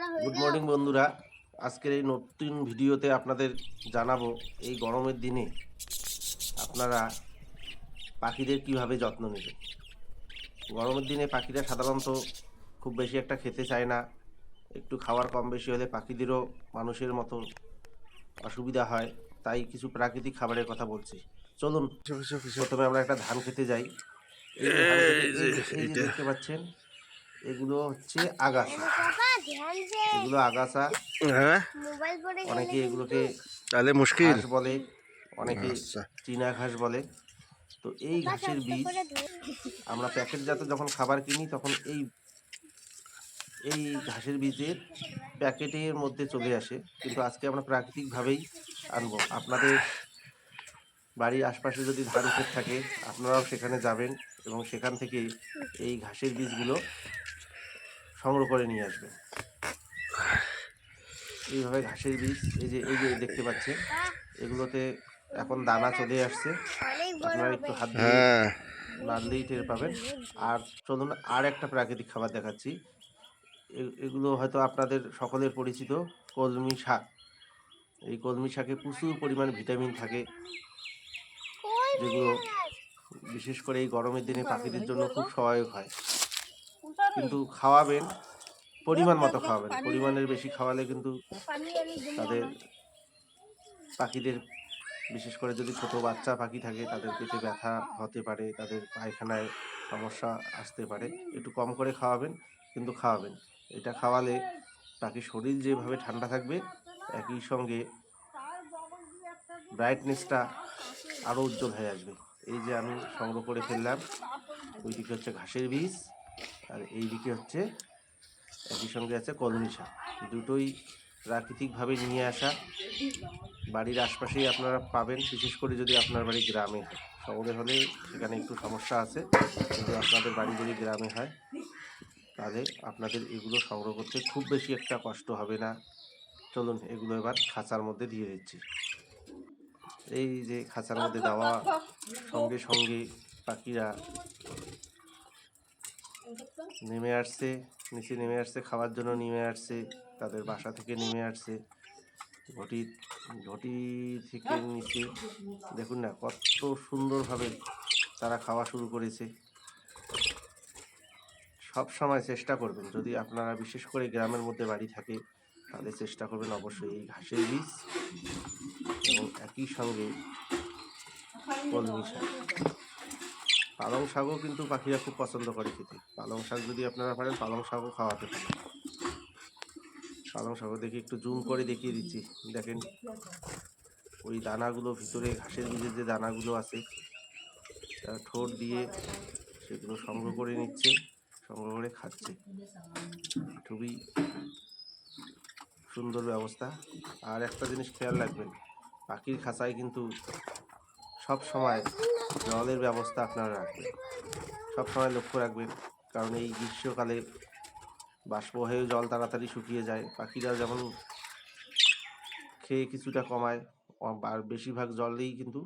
Good morning বন্ধুরা। আজকের এই নতুন ভিডিওতে আপনাদের জানাব এই গরমের দিনে আপনারা পাখিদের কীভাবে যত্ন নেবেন? গরমের দিনে পাখিরা সাধারণত খুব বেশি একটা খেতে চায় না। একটু খাওয়ার কম বেশি হলে পাখিদেরও মানুষের মতো অসুবিধা হয়। তাই কিছু প্রাকৃতিক খাবারের কথা বলছি। চলুন প্রথমে আমরা একটা ধান খেতে যাই। দেখতে পাচ্ছেন এগুলো হচ্ছে আগাছা। এগুলো আগাছা। হ্যাঁ? অনেকে এগুলোকে তাহলে মুশকিল। বলে অনেকে আচ্ছা। চীনা ঘাস বলে। তো এই ঘাসের বীজ আমরা প্যাকেটজাত যখন খাবার কিনি তখন এই এই ঘাসের বীজের প্যাকেটের মধ্যে চলে আসে। কিন্তু আজকে আমরা প্রাকৃতিকভাবেই আনব। আপনাদের বাড়ির আশপাশে যদি ধান ক্ষেত থাকে আপনারাও সেখানে যাবেন এবং সেখান থেকে এই ঘাসের বীজগুলো সংগ্রহ করে নিয়ে আসবেন। এইভাবে ঘাসের বীজ এই যে এই যে দেখতে পাচ্ছেন এগুলোতে এখন দানা চলে আসছে। আপনারা একটু হাত দিয়ে হ্যাঁ। নাড়লেই টের পাবেন। আর চলুন আর একটা প্রাকৃতিক খাবার দেখাচ্ছি। এগুলো হয়তো আপনাদের সকলের পরিচিত কলমি শাক। এই কলমি শাকে প্রচুর পরিমাণ ভিটামিন থাকে। যেগুলো বিশেষ করে এই গরমের দিনে পাখিদের জন্য খুব সহায়ক হয়। কিন্তু খাওয়াবেন পরিমাণ মতো খাওয়াবেন পরিমাণের বেশি খাওয়ালে কিন্তু তাদের পাখিদের বিশেষ করে যদি ছোট বাচ্চা পাখি থাকে তাদের পেটে ব্যথা হতে পারে তাদের পায়খানায় সমস্যা আসতে পারে একটু কম করে খাওয়াবেন কিন্তু খাওয়াবেন। এটা খাওয়ালে পাখির শরীর যেভাবে ঠান্ডা থাকবে একই সঙ্গে ব্রাইটনেসটা আরও উজ্জ্বল হয়ে আসবে। এই যে আমি সংগ্রহ করে ফেললাম, ওইদিকে হচ্ছে ঘাসের বীজ, আর এই দিকে হচ্ছে একই সঙ্গে আছে কলমি শাক। দুটোই প্রাকৃতিকভাবে নিয়ে আসা। বাড়ির আশপাশেই আপনারা পাবেন, বিশেষ করে যদি আপনার বাড়ি গ্রামে হয়। শহরে হলে সেখানে একটু সমস্যা আছে কিন্তু আপনাদের বাড়ি যদি গ্রামে হয়, তাহলে আপনাদের এগুলো সংগ্রহ করতে খুব বেশি একটা কষ্ট হবে না। চলুন, এগুলো এবার খাঁচার মধ্যে দিয়ে দিচ্ছি। এই যে খাঁচার মধ্যে দেওয়া সঙ্গে সঙ্গে পাখিরা নেমে আসছে, নিচে নেমে আসছে, খাওয়ার জন্য নেমে আসছে, তাদের বাসা থেকে নেমে আসছে। ঘটি ঘটি থেকে নিচে, দেখুন না কত সুন্দরভাবে তারা খাওয়া শুরু করেছে। সব সময় চেষ্টা করবেন, যদি আপনারা বিশেষ করে গ্রামের মধ্যে বাড়ি থাকে তাহলে চেষ্টা করবেন অবশ্যই এই ঘাসের বীজ এবং একই সঙ্গে কলমি শাক। পালং শাকও কিন্তু পাখিরা খুব পছন্দ করে খেতে। পালং শাক যদি আপনারা পারেন, পালং শাকও খাওয়াতে পারেন। পালং শাকও দেখি একটু জুম করে দেখিয়ে দিচ্ছি। দেখেন, ওই দানাগুলো ভিতরে, ঘাসের বীজের যে দানাগুলো আছে ঠোঁট দিয়ে সেগুলো সংগ্রহ করে নিচ্ছে, সংগ্রহ করে খাচ্ছে। খুবই সুন্দর ব্যবস্থা। আর একটা জিনিস খেয়াল রাখবেন, পাখির খাঁচায় কিন্তু সব সময় জলের ব্যবস্থা আপনারা রাখবেন। সব সময় লক্ষ্য রাখবেন, কারণ এই গ্রীষ্মকালে বাষ্প হয়েও জল তাড়াতাড়ি শুকিয়ে যায়। পাখিরা যেমন খেয়ে কিছুটা কমায় বেশিরভাগ জলেই কিন্তু